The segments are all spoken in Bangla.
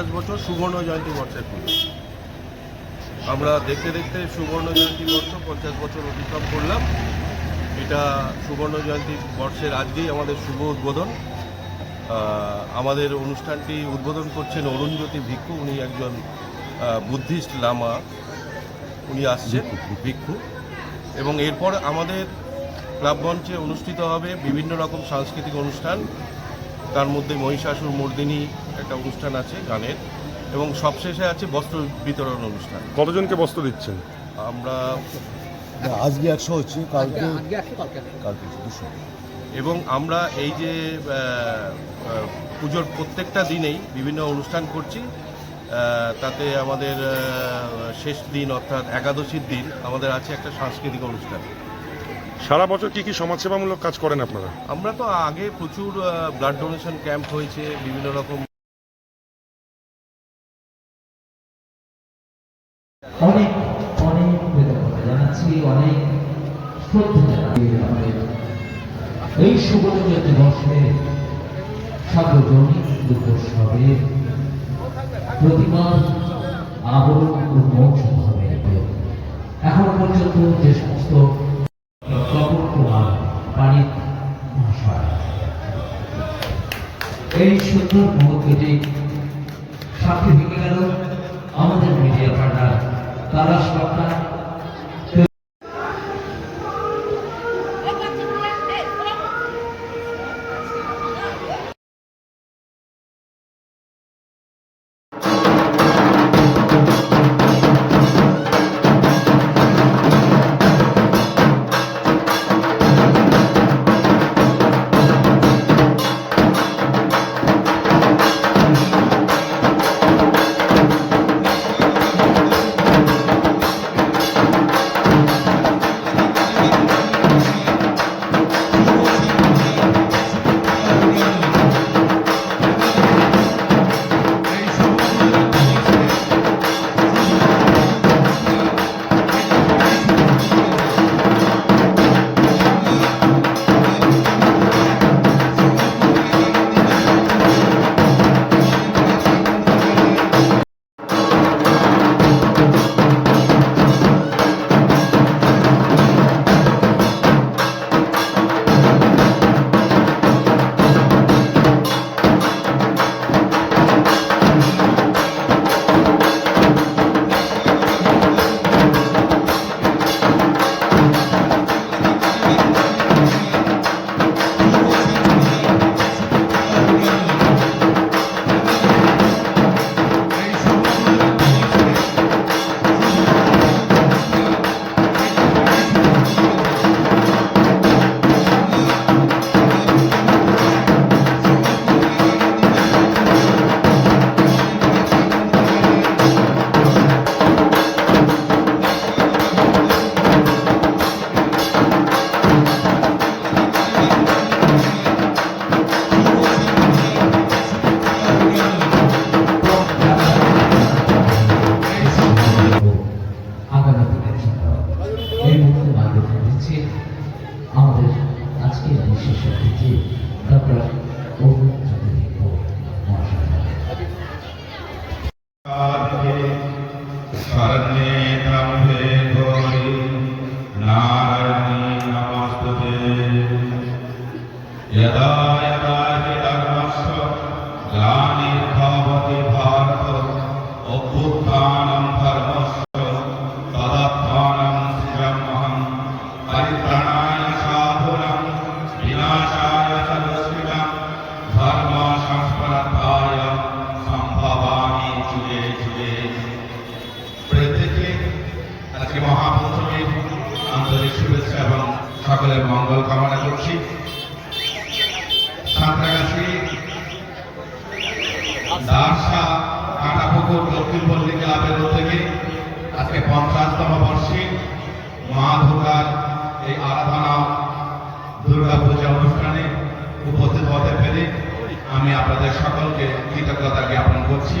পঞ্চাশ বছর সুবর্ণ জয়ন্তী বর্ষের পুজো আমরা দেখতে দেখতে সুবর্ণ জয়ন্তী বর্ষ পঞ্চাশ বছর অতিক্রম করলাম। এটা সুবর্ণ জয়ন্তী বর্ষের আজকেই আমাদের শুভ উদ্বোধন। আমাদের অনুষ্ঠানটি উদ্বোধন করছেন অরুণজ্যোতি ভিক্ষু। উনি একজন বুদ্ধিস্ট লামা। উনি আসছেন, ভিক্ষু। এবং এরপর আমাদের ক্লাব মঞ্চে অনুষ্ঠিত হবে বিভিন্ন রকম সাংস্কৃতিক অনুষ্ঠান। তার মধ্যে মহিষাসুর মর্দিনী একটা অনুষ্ঠান আছে গানের এবং সবশেষে আছে বস্ত্র বিতরণ অনুষ্ঠান। কতজনকে বস্ত্র দিচ্ছেন? আমরা আজকে একশো হচ্ছে কালকে কালকে দুশো। এবং আমরা এই যে পুজোর প্রত্যেকটা দিনেই বিভিন্ন অনুষ্ঠান করছি। তাতে আমাদের শেষ দিন অর্থাৎ একাদশীর দিন আমাদের আছে একটা সাংস্কৃতিক অনুষ্ঠান। সারা বছর কি কি সমাজসেবামূলক কাজ করেন আপনারা? আমরা তো আগে প্রচুর ব্লাড ডোনেশন ক্যাম্প হয়েছে বিভিন্ন রকম অনেক অনেক কৃতজ্ঞতা জানাচ্ছি, অনেক শ্রদ্ধা জানাচ্ছি আমাদের। এই সুবর্ণ জয়ন্তী বর্ষে সার্বজনীন দুর্গোৎসবে প্রতিমা আবরণ উন্মোচন হবে এখনও পর্যন্ত যে সমস্ত তপন কুমার পানিত এই সুন্দর মুহূর্তটি বিশেষ অতিথি ডক্টর জুড়ে প্রত্যেককে সকলের মঙ্গল কামনা করছি। সাঁতরাগাছি, দারসা, কাটাপুকুর থেকে আজকে পঞ্চাশতম বর্ষে মা এই আরাধনা দুর্গা অনুষ্ঠানে উপস্থিত হতে পেরে আমি আপনাদের সকলকে কৃতজ্ঞতা জ্ঞাপন করছি।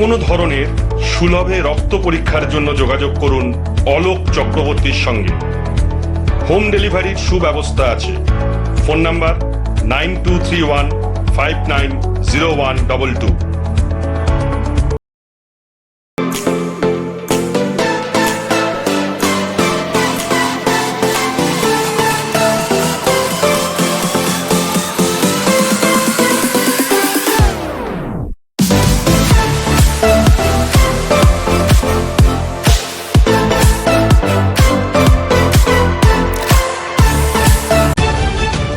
কোনো ধরনের সুলভে রক্ত পরীক্ষার জন্য যোগাযোগ করুন অলোক চক্রবর্তীর সঙ্গে। হোম ডেলিভারির সুব্যবস্থা আছে। Phone number nine two three one five nine zero one double two.